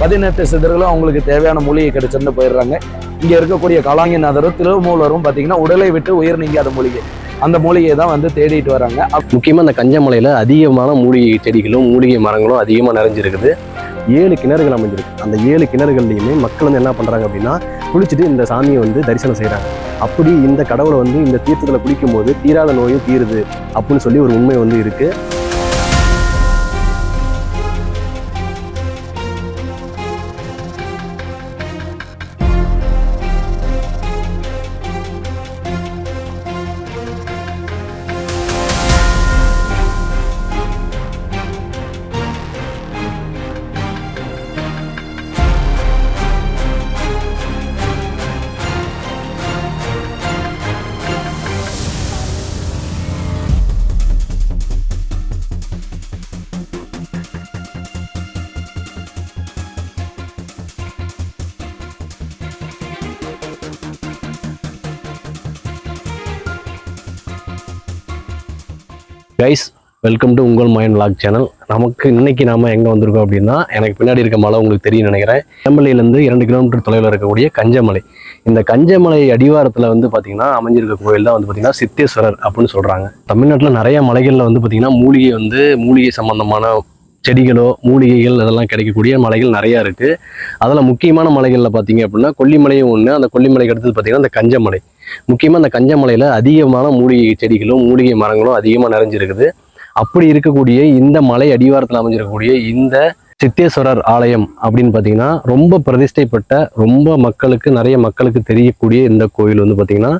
பதினெட்டு சிதர்களும் அவங்களுக்கு தேவையான மூலிகை கிடைச்சிருந்து போயிடுறாங்க. இங்க இருக்கக்கூடிய காலாங்கிநாதரும் திருமூலரும் பாத்தீங்கன்னா உடலை விட்டு உயிர் நீங்காத மூலிகை. அந்த மூலிகையை தான் வந்து தேடிட்டு வராங்க. முக்கியமாக இந்த கஞ்சமலையில் அதிகமான மூலிகை செடிகளும் மூலிகை மரங்களும் அதிகமாக நிறைஞ்சிருக்குது. ஏழு கிணறுகள் அமைஞ்சிருக்கு. அந்த ஏழு கிணறுகள்லையுமே மக்கள் வந்து என்ன பண்ணுறாங்க அப்படின்னா குளிச்சுட்டு இந்த சாமியை வந்து தரிசனம் செய்கிறாங்க அப்படி இந்த கடவுளை வந்து இந்த தீர்த்தத்தில் குளிக்கும் போது தீராத நோயும் தீருது அப்படின்னு சொல்லி ஒரு உண்மை வந்து இருக்குது கைஸ் வெல்கம் டு உங்கள் மைண்ட் லாக் சேனல் நமக்கு இன்னைக்கு நாம எங்கே வந்திருக்கோம் அப்படின்னா எனக்கு பின்னாடி இருக்க மலை உங்களுக்கு தெரியும் நினைக்கிறேன். எம்எல்ஏலேருந்து இரண்டு கிலோமீட்டர் தொலைவில் இருக்கக்கூடிய கஞ்சமலை. இந்த கஞ்சமலை அடிவாரத்தில் வந்து பார்த்தீங்கன்னா அமைஞ்சிருக்க கோயில் தான் வந்து பார்த்தீங்கன்னா சித்தேஸ்வரர் அப்படின்னு சொல்கிறாங்க தமிழ்நாட்டில் நிறைய மலைகளில் வந்து பார்த்தீங்கன்னா மூலிகை வந்து மூலிகை சம்பந்தமான செடிகளோ மூலிகைகள் அதெல்லாம் கிடைக்கக்கூடிய மலைகள் நிறையா இருக்குது அதில் முக்கியமான மலைகளில் பார்த்தீங்க அப்படின்னா கொல்லிமலையும் ஒன்று அந்த கொல்லிமலைக்கு அடுத்தது பார்த்தீங்கன்னா அந்த கஞ்சமலை. முக்கியமாக அந்த கஞ்சமலையில் அதிகமான மூலிகை செடிகளும் மூலிகை மரங்களும் அதிகமாக நிறைஞ்சிருக்குது. அப்படி இருக்கக்கூடிய இந்த மலை அடிவாரத்தில் அமைஞ்சிருக்கக்கூடிய இந்த சித்தேஸ்வரர் ஆலயம் அப்படின்னு பார்த்தீங்கன்னா ரொம்ப பிரதிஷ்டைப்பட்ட ரொம்ப மக்களுக்கு நிறைய மக்களுக்கு தெரியக்கூடிய இந்த கோயில் வந்து பார்த்தீங்கன்னா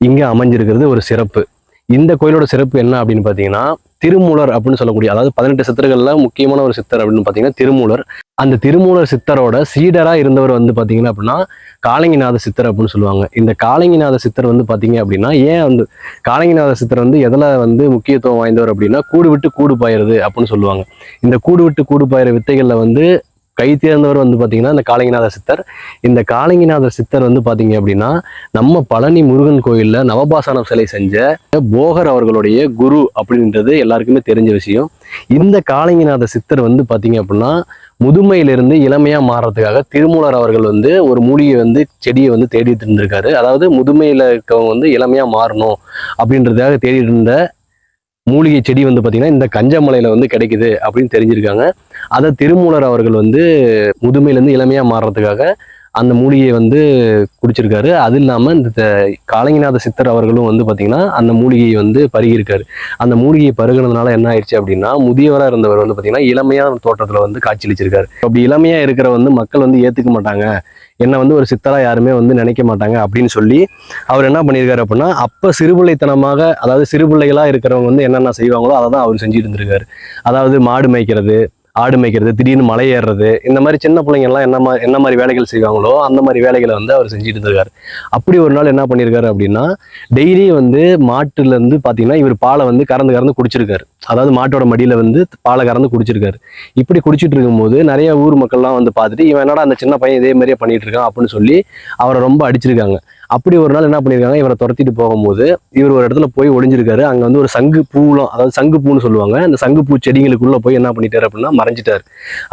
இங்கே அமைஞ்சிருக்கிறது ஒரு சிறப்பு. இந்த கோயிலோட சிறப்பு என்ன அப்படின்னு பார்த்தீங்கன்னா திருமூலர் அப்படின்னு சொல்லக்கூடிய அதாவது பதினெட்டு சித்தர்களில் முக்கியமான ஒரு சித்தர் அப்படின்னு பார்த்தீங்கன்னா திருமூலர். அந்த திருமூலர் சித்தரோட சீடராக இருந்தவர் வந்து பார்த்தீங்கன்னா அப்படின்னா காலங்கிநாத சித்தர் அப்படின்னு சொல்லுவாங்க. இந்த காலங்கிநாத சித்தர் வந்து பார்த்தீங்க அப்படின்னா ஏன் வந்து காலங்கிநாத சித்தர் வந்து எதில் வந்து முக்கியத்துவம் வாய்ந்தவர் அப்படின்னா கூடு விட்டு கூடு பாயிருது அப்படின்னு சொல்லுவாங்க. இந்த கூடு விட்டு கூடு பாயிற வித்தைகளில் வந்து கை தேர்ந்தவர் வந்து பார்த்தீங்கன்னா இந்த காளிங்கநாத சித்தர். இந்த காளிங்கநாத சித்தர் வந்து பார்த்தீங்க அப்படின்னா நம்ம பழனி முருகன் கோயிலில் நவபாசனம் சிலை செஞ்ச போகர் அவர்களுடைய குரு அப்படின்றது எல்லாருக்குமே தெரிஞ்ச விஷயம். இந்த காளிங்கநாத சித்தர் வந்து பார்த்தீங்க அப்படின்னா முதுமையிலிருந்து இளமையாக மாறுறதுக்காக திருமூலர் அவர்கள் வந்து ஒரு மூலிகை வந்து செடியை வந்து தேடிட்டு இருந்திருக்காரு. அதாவது முதுமையில் இருக்கவங்க வந்து இளமையாக மாறணும் அப்படின்றதுக்காக தேடிட்டு இருந்த மூலிகை செடி வந்து பார்த்தீங்கன்னா இந்த கஞ்சமலையில் வந்து கிடைக்குது அப்படின்னு தெரிஞ்சிருக்காங்க. அதை திருமூலர் அவர்கள் வந்து முதுமையிலேருந்து இளமையாக மாறுறதுக்காக அந்த மூலிகையை வந்து குடிச்சிருக்காரு. அது இல்லாமல் இந்த த- காலங்கிநாத சித்தர் அவர்களும் வந்து பார்த்தீங்கன்னா அந்த மூலிகையை வந்து பருகியிருக்காரு. அந்த மூலிகையை பருகினதுனால என்ன ஆயிடுச்சு அப்படின்னா முதியவராக இருந்தவர் வந்து பார்த்தீங்கன்னா இளமையான தோற்றத்தில் வந்து காட்சியளிச்சிருக்காரு. அப்படி இளமையாக இருக்கிற வந்து மக்கள் வந்து ஏற்றுக்க மாட்டாங்க. என்னை வந்து ஒரு சித்தராக யாருமே வந்து நினைக்க மாட்டாங்க அப்படின்னு சொல்லி அவர் என்ன பண்ணியிருக்காரு அப்படின்னா அப்போ சிறுபிள்ளைத்தனமாக அதாவது சிறுபிள்ளைகளாக இருக்கிறவங்க வந்து என்னென்ன செய்வாங்களோ அதை தான் அவர் செஞ்சுட்டு இருந்திருக்காரு. அதாவது மாடு மேய்க்கிறது ஆடு மேய்க்கிறது திடீர்னு மலை ஏறுறது இந்த மாதிரி சின்ன பிள்ளைங்கள்லாம் என்ன மாதிரி என்ன மாதிரி வேலைகள் செய்வாங்களோ அந்த மாதிரி வேலைகளை வந்து அவர் செஞ்சுட்டு இருந்திருக்காரு. அப்படி ஒரு நாள் என்ன பண்ணியிருக்காரு அப்படின்னா டெய்லி வந்து மாட்டுலேருந்து பார்த்தீங்கன்னா இவர் பாலை வந்து கறந்து கறந்து குடிச்சிருக்காரு. அதாவது மாட்டோட மடியில் வந்து பாலை கறந்து குடிச்சிருக்காரு. இப்படி குடிச்சிட்டு இருக்கும்போது நிறைய ஊர் மக்கள்லாம் வந்து பார்த்துட்டு இவன் என்னடா அந்த சின்ன பையன் இதே மாதிரியே பண்ணிட்டு இருக்கான் அப்படின்னு சொல்லி அவரை ரொம்ப அடிச்சிருக்காங்க. அப்படி ஒரு நாள் என்ன பண்ணியிருக்காங்க இவரை துரத்திட்டு போகும்போது இவர் ஒரு இடத்துல போய் ஒளிஞ்சிருக்காரு. அங்க வந்து ஒரு சங்கு பூலாம் அதாவது சங்கு பூன்னு சொல்லுவாங்க. அந்த சங்கு பூ செடிகளுக்குள்ள போய் என்ன பண்ணிட்டாரு அப்படின்னா மறைஞ்சிட்டாரு.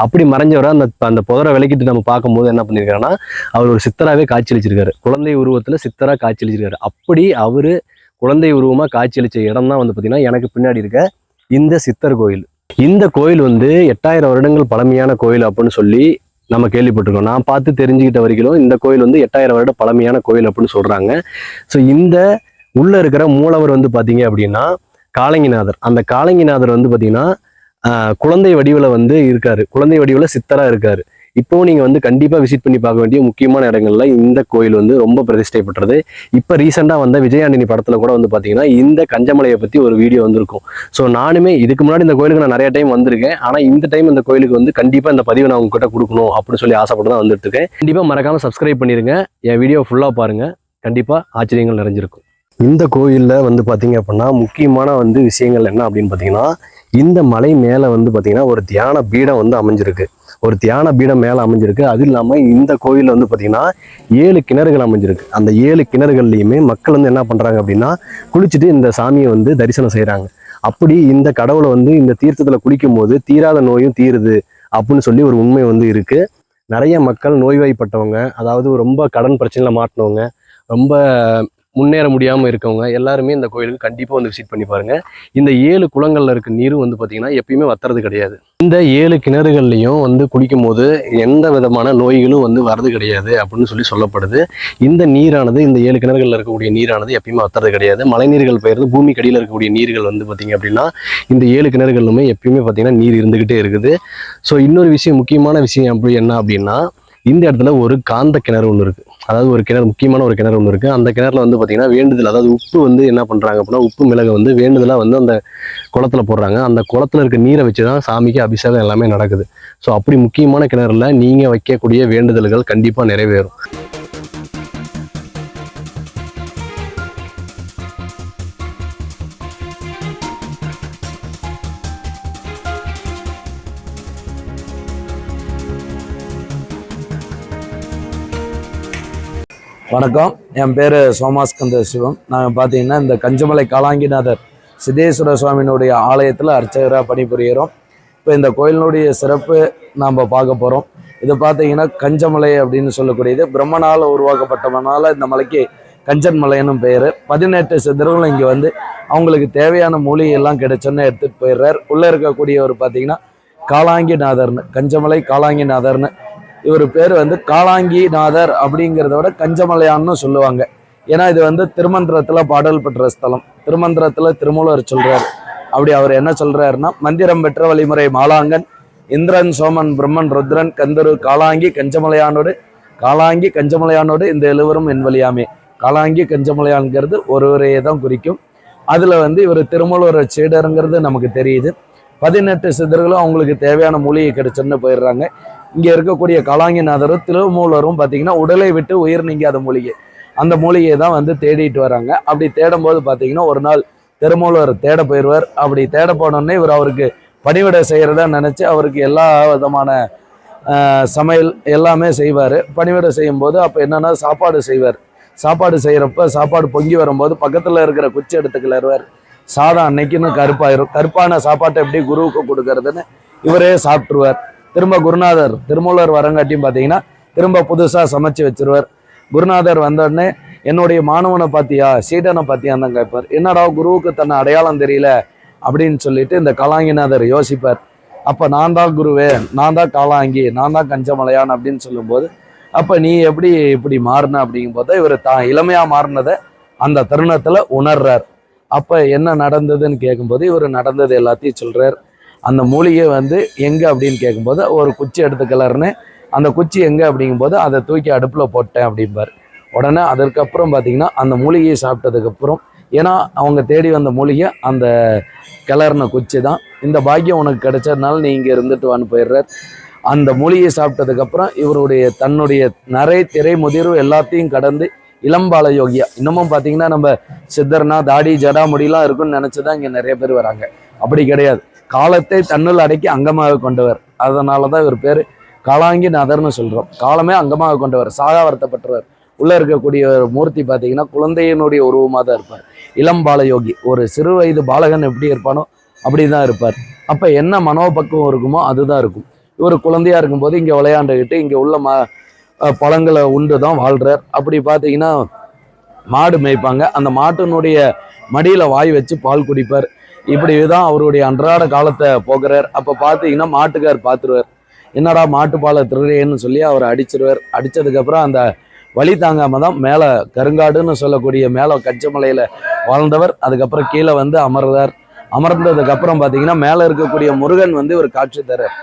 அப்படி மறைஞ்சவரை அந்த அந்த புதரை விளக்கிட்டு நம்ம பார்க்கும்போது என்ன பண்ணியிருக்காருன்னா அவர் ஒரு சித்தராகவே காய்ச்சலிச்சிருக்காரு குழந்தை உருவத்துல சித்தரா காய்ச்சலிச்சிருக்காரு அப்படி அவரு குழந்தை உருவமா காட்சியளிச்ச இடம் தான் வந்து பார்த்திங்கன்னா எனக்கு பின்னாடி இருக்க இந்த சித்தர் கோயில். இந்த கோயில் வந்து எட்டாயிரம் வருடங்கள் பழமையான கோயில் அப்படின்னு சொல்லி நம்ம கேள்விப்பட்டிருக்கோம். நான் பார்த்து தெரிஞ்சுக்கிட்ட வரைக்கும் இந்த கோயில் வந்து எட்டாயிரம் வருட பழமையான கோயில் அப்படின்னு சொல்றாங்க. ஸோ இந்த உள்ள இருக்கிற மூலவர் வந்து பார்த்தீங்க அப்படின்னா காலங்கிநாதர். அந்த காலங்கிநாதர் வந்து பார்த்தீங்கன்னா ஆஹ், குழந்தை வடிவில் வந்து இருக்காரு. குழந்தை வடிவில் சித்தரா இருக்காரு. இப்போ நீங்க வந்து கண்டிப்பா விசிட் பண்ணி பார்க்க வேண்டிய முக்கியமான இடங்கள்ல இந்த கோயில் வந்து ரொம்ப பிரதிஷ்டை பெற்றது இப்போ ரீசெண்டாக வந்த விஜயாண்டினி படத்துல கூட வந்து பாத்தீங்கன்னா இந்த கஞ்சமலையை பத்தி ஒரு வீடியோ வந்திருக்கும். ஸோ நானுமே இதுக்கு முன்னாடி இந்த கோயிலுக்கு நான் நிறைய டைம் வந்திருக்கேன். ஆனா இந்த டைம் இந்த கோயிலுக்கு வந்து கண்டிப்பா இந்த பதிவை நான் உங்ககிட்ட கொடுக்கணும் அப்படின்னு சொல்லி ஆசைப்பட்டு தான் வந்துட்டு இருக்கேன் கண்டிப்பா மறக்காம சப்ஸ்கிரைப் பண்ணிருங்க. என் வீடியோ ஃபுல்லா பாருங்க. கண்டிப்பா ஆச்சரியங்கள் நிறைஞ்சிருக்கும். இந்த கோயிலில் வந்து பார்த்தீங்க அப்படின்னா முக்கியமான வந்து விஷயங்கள் என்ன அப்படின்னு பார்த்தீங்கன்னா இந்த மலை மேலே வந்து பார்த்தீங்கன்னா ஒரு தியான பீடம் வந்து அமைஞ்சிருக்கு. ஒரு தியான பீடம் மேலே அமைஞ்சிருக்கு. அது இல்லாமல் இந்த கோயிலில் வந்து பார்த்திங்கன்னா ஏழு கிணறுகள் அமைஞ்சிருக்கு. அந்த ஏழு கிணறுகள்லையுமே மக்கள் வந்து என்ன பண்ணுறாங்க அப்படின்னா குளிச்சுட்டு இந்த சாமியை வந்து தரிசனம் செய்கிறாங்க அப்படி இந்த கடவுளை வந்து இந்த தீர்த்தத்தில் குளிக்கும் போது தீராத நோயும் தீருது அப்படின்னு சொல்லி ஒரு உண்மை வந்து இருக்குது நிறைய மக்கள் நோய்வாய்ப்பட்டவங்க அதாவது ரொம்ப கடன் பிரச்சனையில் மாட்டினவங்க ரொம்ப முன்னேற முடியாமல் இருக்கவங்க எல்லாருமே இந்த கோயிலுக்கு கண்டிப்பாக வந்து விசிட் பண்ணி பாருங்கள் இந்த ஏழு குளங்களில் இருக்க நீரும் வந்து பார்த்திங்கன்னா எப்பயுமே வத்துறது கிடையாது. இந்த ஏழு கிணறுகள்லையும் வந்து குளிக்கும் போது எந்த விதமான நோய்களும் வந்து வரது கிடையாது அப்படின்னு சொல்லி சொல்லப்படுது. இந்த நீரானது இந்த ஏழு கிணறுகளில் இருக்கக்கூடிய நீரானது எப்பயுமே வத்துறது கிடையாது. மழைநீர்கள் பெயர்ந்து பூமிக்கு அடியில் இருக்கக்கூடிய நீர்கள் வந்து பார்த்திங்க அப்படின்னா இந்த ஏழு கிணறுகளுமே எப்பயுமே பார்த்தீங்கன்னா நீர் இருந்துக்கிட்டே இருக்குது. ஸோ இன்னொரு விஷயம் முக்கியமான விஷயம் அப்படி என்ன அப்படின்னா இந்த இடத்துல ஒரு காந்த கிணறு ஒன்று இருக்குது அதாவது ஒரு கிணறு முக்கியமான ஒரு கிணறு ஒன்று இருக்குது அந்த கிணறுல வந்து பார்த்தீங்கன்னா வேண்டுதல் அதாவது உப்பு வந்து என்ன பண்ணுறாங்க அப்படின்னா உப்பு மிளகு வந்து வேண்டுதலாக வந்து அந்த குளத்துல போடுறாங்க. அந்த குளத்துல இருக்க நீரை வச்சு தான் சாமிக்கு அபிஷேகம் எல்லாமே நடக்குது. ஸோ அப்படி முக்கியமான கிணறுல நீங்கள் வைக்கக்கூடிய வேண்டுதல்கள் கண்டிப்பாக நிறைவேறும். வணக்கம். என் பேர் சோமாஸ்கந்த சிவம். நாங்கள் பார்த்தீங்கன்னா இந்த கஞ்சமலை காலாங்கிநாதர் சித்தேஸ்வர சுவாமியினுடைய ஆலயத்தில் அர்ச்சகராக பணிபுரிகிறோம் இப்போ இந்த கோயிலினுடைய சிறப்பு நாம் பார்க்க போகிறோம் இது பார்த்தீங்கன்னா கஞ்சமலை அப்படின்னு சொல்லக்கூடியது. பிரம்மனால் உருவாக்கப்பட்டவனால் இந்த மலைக்கு கஞ்சன் மலைன்னு பெயர். பதினெட்டு சித்தர்களும் இங்கே வந்து அவங்களுக்கு தேவையான மூலிகையெல்லாம் கிடைச்சோன்னு எடுத்துகிட்டு போயிடுறார். உள்ளே இருக்கக்கூடியவர் பார்த்தீங்கன்னா காலாங்கிநாதர்னு கஞ்சமலை காலாங்கிநாதர்னு இவர் பேர் வந்து காளாங்கிநாதர் அப்படிங்கிறத விட கஞ்சமலையான்னு சொல்லுவாங்க. ஏன்னா இது வந்து திருமந்திரத்தில் பாடல் பெற்ற ஸ்தலம். திருமந்திரத்தில் திருமூலர் சொல்றார். அப்படி அவர் என்ன சொல்றாருன்னா மந்திரம் பெற்ற வழிமுறை மாலாங்கன் இந்திரன் சோமன் பிரம்மன் ருத்ரன் கந்தரு காளாங்கி கஞ்சமலையானோடு காளாங்கி கஞ்சமலையானோடு இந்த எழுவரும் என் வழியாமே. காளாங்கி கஞ்சமலையான்கிறது ஒருவரையே தான் குறிக்கும். அதில் வந்து இவர் திருமூலர் சீடருங்கிறது நமக்கு தெரியுது. பதினெட்டு சித்தர்களும் அவங்களுக்கு தேவையான மொழியை கிடைச்சோன்னு போயிடுறாங்க. இங்கே இருக்கக்கூடிய கலாங்கிநாதரும் திருமூலரும் பார்த்தீங்கன்னா உடலை விட்டு உயிர் நீங்காத மூலிகை. அந்த மூலிகையை தான் வந்து தேடிட்டு வராங்க. அப்படி தேடும்போது பார்த்தீங்கன்னா ஒரு நாள் திருமூலர் தேட போயிடுவார். அப்படி தேட போனோடனே இவர் அவருக்கு பணிவிடை செய்கிறதா நினச்சி அவருக்கு எல்லா விதமான சமையல் எல்லாமே செய்வார். பணிவிடை செய்யும்போது அப்போ என்னென்னா சாப்பாடு செய்வார். சாப்பாடு செய்கிறப்ப சாப்பாடு பொங்கி வரும்போது பக்கத்தில் இருக்கிற குச்சி எடுத்து சாதம் அன்னைக்குன்னு கருப்பாயிரும். கருப்பான சாப்பாட்டை எப்படி குருவுக்கு கொடுக்கறதுன்னு இவரே சாப்பிட்ருவார் திரும்ப குருநாதர் திருமூலர் வரங்காட்டியும் பார்த்தீங்கன்னா திரும்ப புதுசாக சமைச்சு வச்சிருவார். குருநாதர் வந்தோடனே என்னுடைய மாணவனை பார்த்தியா சீடனை பார்த்தியான்னு தான் கேட்பார். என்னடா குருவுக்கு தன்னை அடையாளம் தெரியல அப்படின்னு சொல்லிட்டு இந்த கலாங்கிநாதர் யோசிப்பார். அப்போ நான் தான் குருவே நான் தான் காளாங்கி நான் தான் கஞ்சமலையான் அப்படின்னு சொல்லும்போது அப்போ நீ எப்படி இப்படி மாறின அப்படிங்கும்போது இவர் தான் இளமையாக மாறினதை அந்த தருணத்தில் உணர்றார். அப்போ என்ன நடந்ததுன்னு கேட்கும்போது இவர் நடந்தது எல்லாத்தையும் சொல்கிறார் அந்த மூலிகை வந்து எங்கே அப்படின்னு கேட்கும்போது ஒரு குச்சி எடுத்து கிளறுன்னு. அந்த குச்சி எங்கே அப்படிங்கும்போது அதை தூக்கி அடுப்பில் போட்டேன் அப்படிம்பார். உடனே அதற்கப்புறம் பார்த்தீங்கன்னா அந்த மூலிகையை சாப்பிட்டதுக்கப்புறம் ஏன்னா அவங்க தேடி வந்த மூலிகை அந்த கிளறின குச்சி தான். இந்த பாக்கியம் உனக்கு கிடைச்சதுனால நீ இங்கே இருந்துட்டு வான்னு போயிடுறார் அந்த மூலிகையை சாப்பிட்டதுக்கப்புறம் இவருடைய தன்னுடைய நிறை திரை முதிர்வு எல்லாத்தையும் கடந்து இளம்பால யோகியா இன்னமும் பார்த்தீங்கன்னா நம்ம சித்தர்னா தாடி ஜடா முடியெல்லாம் இருக்குன்னு நினச்சி தான் இங்கே நிறைய பேர் வராங்க. அப்படி கிடையாது. காலத்தை தன்னுள் அடக்கி அங்கமாக கொண்டவர். அதனால தான் இவர் பேர் காளாங்கிநாதர்னு சொல்கிறோம் காலமே அங்கமாக கொண்டவர் சாகா வருத்தப்பட்டவர். உள்ளே இருக்கக்கூடிய ஒரு மூர்த்தி பார்த்தீங்கன்னா குழந்தையினுடைய உருவமாக தான் இருப்பார். இளம் பாலயோகி ஒரு சிறு வயது பாலகன் எப்படி இருப்பானோ அப்படி தான் இருப்பார். அப்போ என்ன மனோபக்குவம் இருக்குமோ அதுதான் இருக்கும். இவர் குழந்தையாக இருக்கும்போது இங்கே விளையாண்டுக்கிட்டு இங்கே உள்ள ம பழங்களை உண்டு தான் வாழ்கிறார் அப்படி பார்த்தீங்கன்னா மாடு மேய்ப்பாங்க. அந்த மாட்டினுடைய மடியில் வாய் வச்சு பால் குடிப்பார். இப்படி தான் அவருடைய அன்றாட காலத்தை போக்குறார். அப்போ பார்த்தீங்கன்னா மாட்டுக்கார் பார்த்துருவார் என்னடா மாட்டுப்பாலை திருடேன்னு சொல்லி அவர் அடிச்சிருவார். அடிச்சதுக்கப்புறம் அந்த வழி தாங்காமல் தான் மேலே கருங்காடுன்னு சொல்லக்கூடிய மேலே கச்சமலையில் வாழ்ந்தவர். அதுக்கப்புறம் கீழே வந்து அமர்ந்தார். அமர்ந்ததுக்கப்புறம் பார்த்தீங்கன்னா மேலே இருக்கக்கூடிய முருகன் வந்து ஒரு காட்சி தரார்.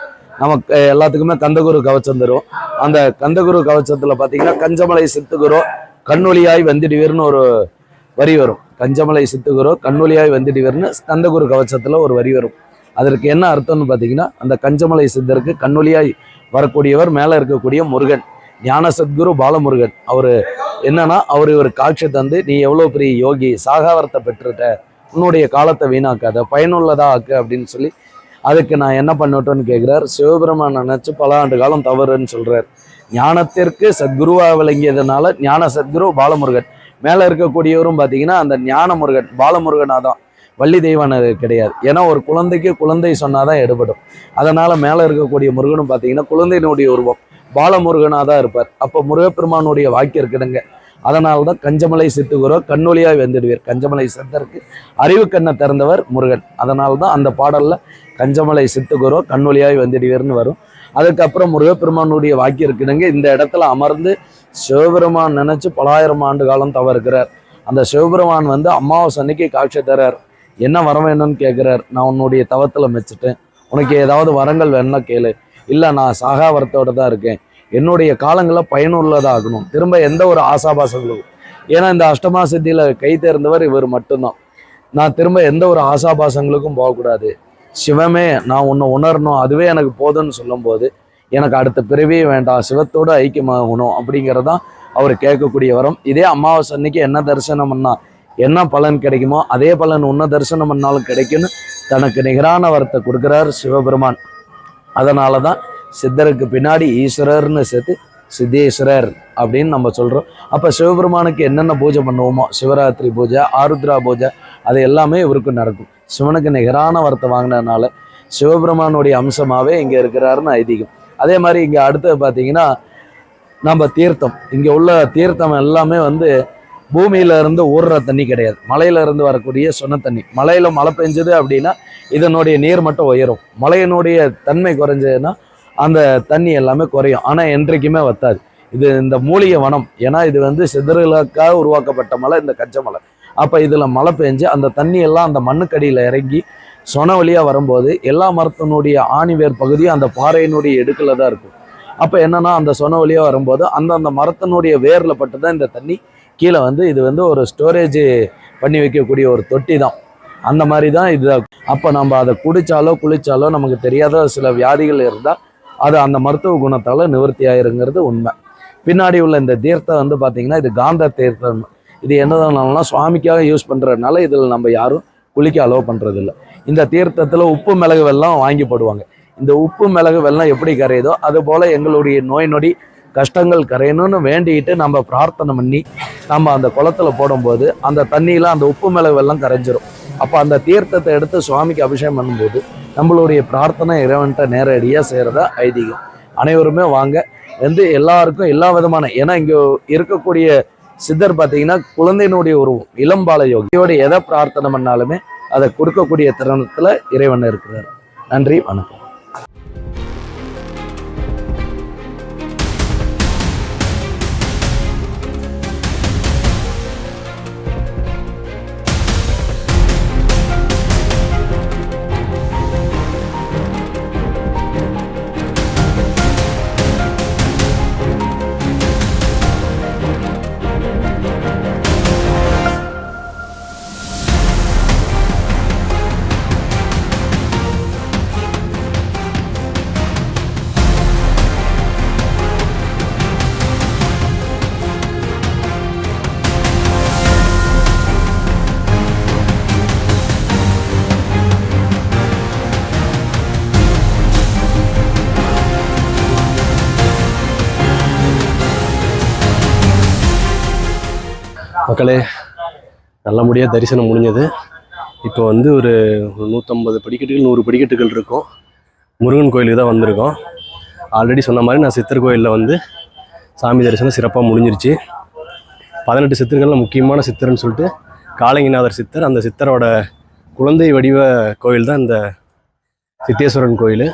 நமக்கு எல்லாத்துக்குமே கந்தகுரு கவச்சம் தரும். அந்த கந்தகுரு கவச்சத்தில் பார்த்தீங்கன்னா கஞ்சமலை சித்துகுரு கண்ணொலியாய் வந்துடுவீர்னு ஒரு வரி வரும். கஞ்சமலை சித்துகுரோ கண்வழியாய் வந்திடுவீர்னு ஸ்கந்தகுரு கவச்சத்தில் ஒரு வரி வரும். அதற்கு என்ன அர்த்தம்னு பார்த்தீங்கன்னா அந்த கஞ்சமலை சித்தருக்கு கண்ணொலியாய் வரக்கூடியவர் மேலே இருக்கக்கூடிய முருகன் ஞான சத்குரு பாலமுருகன். அவர் என்னன்னா அவர் ஒரு காட்சி தந்து நீ எவ்வளோ பெரிய யோகி சாகாவரத்தை பெற்றுட்ட உன்னுடைய காலத்தை வீணாக்காத பயனுள்ளதா ஆக்கு அப்படின்னு சொல்லி அதுக்கு நான் என்ன பண்ணட்டும்னு கேட்குறார் சிவபெருமான் நினச்சி பல ஆண்டு காலம் தவறுன்னு சொல்கிறார் ஞானத்திற்கு சத்குருவாக விளங்கியதுனால ஞான சத்குரு பாலமுருகன். மேலே இருக்கக்கூடியவரும் பார்த்தீங்கன்னா அந்த ஞான முருகன் பாலமுருகனாக தான் வள்ளி தெய்வான கிடையாது. ஏன்னா ஒரு குழந்தைக்கு குழந்தை சொன்னாதான் எடுபடும். அதனால மேலே இருக்கக்கூடிய முருகனும் பார்த்தீங்கன்னா குழந்தையினுடைய உருவம் பாலமுருகனாக தான் இருப்பார். அப்போ முருகப்பெருமானுடைய வாக்கியம் இருக்கணுங்க அதனால தான் கஞ்சமலை சித்துகுரோ கண்ணொலியாய் வந்துடுவீர் கஞ்சமலை சித்தருக்கு அறிவு கண்ணை திறந்தவர் முருகன். அதனால தான் அந்த பாடலில் கஞ்சமலை சித்துகுரோ கண்ணொலியாய் வந்துடுவீர்னு வரும். அதுக்கப்புறம் முருகப்பெருமானுடைய வாக்கியம் இருக்குதுங்க. இந்த இடத்துல அமர்ந்து சிவபெருமான் நினைச்சு பலாயிரம் ஆண்டு காலம் தவறுக்கிறார் அந்த சிவபெருமான் வந்து அம்மாவை அன்னைக்கு காட்சி தரார். என்ன வரம் வேணும்னு கேட்குறார் நான் உன்னுடைய தவத்தில் மெச்சிட்டேன். உனக்கு ஏதாவது வரங்கள் வேணும்னா கேளு. இல்லை நான் சாகாவரத்தோடு தான் இருக்கேன். என்னுடைய காலங்களில் பயனுள்ளதாகணும் திரும்ப எந்த ஒரு ஆசாபாசங்களும். ஏன்னா இந்த அஷ்டமா சித்தியில் கை தேர்ந்தவர் இவர் மட்டும்தான். நான் திரும்ப எந்த ஒரு ஆசாபாசங்களுக்கும் போகக்கூடாது. சிவமே நான் உன்னை உணரணும். அதுவே எனக்கு போதும்னு சொல்லும்போது எனக்கு அடுத்த பிறவியே வேண்டாம். சிவத்தோடு ஐக்கியமாகணும். அப்படிங்கிறதான் அவர் கேட்கக்கூடிய வரம். இதே அமாவாசை அன்னைக்கு என்ன தரிசனம் பண்ணால் என்ன பலன் கிடைக்குமோ அதே பலன் உன்ன தரிசனம் பண்ணாலும் கிடைக்குன்னு தனக்கு நிகரான வரத்தை கொடுக்குறார் சிவபெருமான். அதனால தான் சித்தருக்கு பின்னாடி ஈஸ்வரர்னு சேர்த்து சித்தேஸ்வரர் அப்படின்னு நம்ம சொல்கிறோம் அப்போ சிவபெருமானுக்கு என்னென்ன பூஜை பண்ணுவோமோ சிவராத்திரி பூஜை ஆருத்ரா பூஜை அது எல்லாமே இவருக்கு நடக்கும். சிவனுக்கு நிகரான வரத்தை வாங்கினதுனால சிவபெருமானுடைய அம்சமாகவே இங்கே இருக்கிறாருன்னு ஐதீகம். அதே மாதிரி இங்கே அடுத்தது பார்த்தீங்கன்னா நம்ம தீர்த்தம். இங்கே உள்ள தீர்த்தம் எல்லாமே வந்து பூமியில இருந்து ஊறுற தண்ணி கிடையாது. மலையில இருந்து வரக்கூடிய சொன்ன தண்ணி. மலையில மழை பெஞ்சது அப்படின்னா இதனுடைய நீர் மட்டும் உயரும். மலையினுடைய தன்மை குறைஞ்சதுன்னா அந்த தண்ணி எல்லாமே குறையும். ஆனால் என்றைக்குமே வத்தாது. இது இந்த மூலிகை வனம். ஏன்னா இது வந்து சிதறலுக்காக உருவாக்கப்பட்ட மலை இந்த கச்ச மலை அப்போ இதில் மழை பெஞ்சு அந்த தண்ணி எல்லாம் அந்த மண்ணுக்கடியில் இறங்கி சொன வழியாக வரும்போது எல்லா மரத்தினுடைய ஆணிவேர் பகுதியும் அந்த பாறையினுடைய எடுக்கில் தான் இருக்கும். அப்போ என்னன்னா அந்த சொன வழியாக வரும்போது அந்தந்த மரத்தினுடைய வேரில் பட்டு தான் இந்த தண்ணி கீழே வந்து இது வந்து ஒரு ஸ்டோரேஜ் பண்ணி வைக்கக்கூடிய ஒரு தொட்டி தான். அந்த மாதிரி தான் இது. அப்போ நம்ம அதை குடித்தாலோ குளித்தாலோ நமக்கு தெரியாத சில வியாதிகள் இருந்தால் அது அந்த மருத்துவ குணத்தால் நிவர்த்தி ஆயிருங்கிறது உண்மை. பின்னாடி உள்ள இந்த தீர்த்தம் வந்து பார்த்தீங்கன்னா இது காந்த தீர்த்தம். இது என்னதுனாலனா சுவாமிக்காக யூஸ் பண்ணுறதுனால இதில் நம்ம யாரும் குளிக்க அலோவ் பண்ணுறதில்ல இந்த தீர்த்தத்தில் உப்பு மிளகு வெள்ளம் வாங்கி போடுவாங்க. இந்த உப்பு மிளகு வெல்லம் எப்படி கரையுதோ அது போல் எங்களுடைய நோய் நொடி கஷ்டங்கள் கரையணும்னு வேண்டிக்கிட்டு நம்ம பிரார்த்தனை பண்ணி நம்ம அந்த குளத்துல போடும்போது அந்த தண்ணியில் அந்த உப்பு மிளகு வெள்ளம் கரைஞ்சிரும். அப்போ அந்த தீர்த்தத்தை எடுத்து சுவாமிக்கு அபிஷேகம் பண்ணும்போது நம்மளுடைய பிரார்த்தனை இறைவன்கிட்ட நேரடியாக செய்கிறதா ஐதீகம். அனைவருமே வாங்க. வந்து எல்லாருக்கும் எல்லா விதமான ஏன்னா இங்கே இருக்கக்கூடிய சித்தர் பார்த்தீங்கன்னா குழந்தையினுடைய ஒரு இளம்பால யோகியோட எதை பிரார்த்தனை பண்ணாலுமே அதை கொடுக்கக்கூடிய தருணத்தில் இறைவன் இருக்கிறார். நன்றி வணக்கம். மக்களே நல்லபடியாக தரிசனம் முடிஞ்சது. இப்போ வந்து ஒரு நூற்றம்பது படிக்கட்டுகள் நூறு படிக்கட்டுகள் இருக்கும். முருகன் கோயிலுக்கு தான் வந்திருக்கோம். ஆல்ரெடி சொன்ன மாதிரி நான் சித்தர் கோயிலில் வந்து சாமி தரிசனம் சிறப்பாக முடிஞ்சிருச்சு. பதினெட்டு சித்தர்களில் முக்கியமான சித்தர்னு சொல்லிட்டு காலங்கிநாதர் சித்தர் அந்த சித்தரோட குழந்தை வடிவ கோயில் தான் இந்த சித்தேஸ்வரன் கோயில்.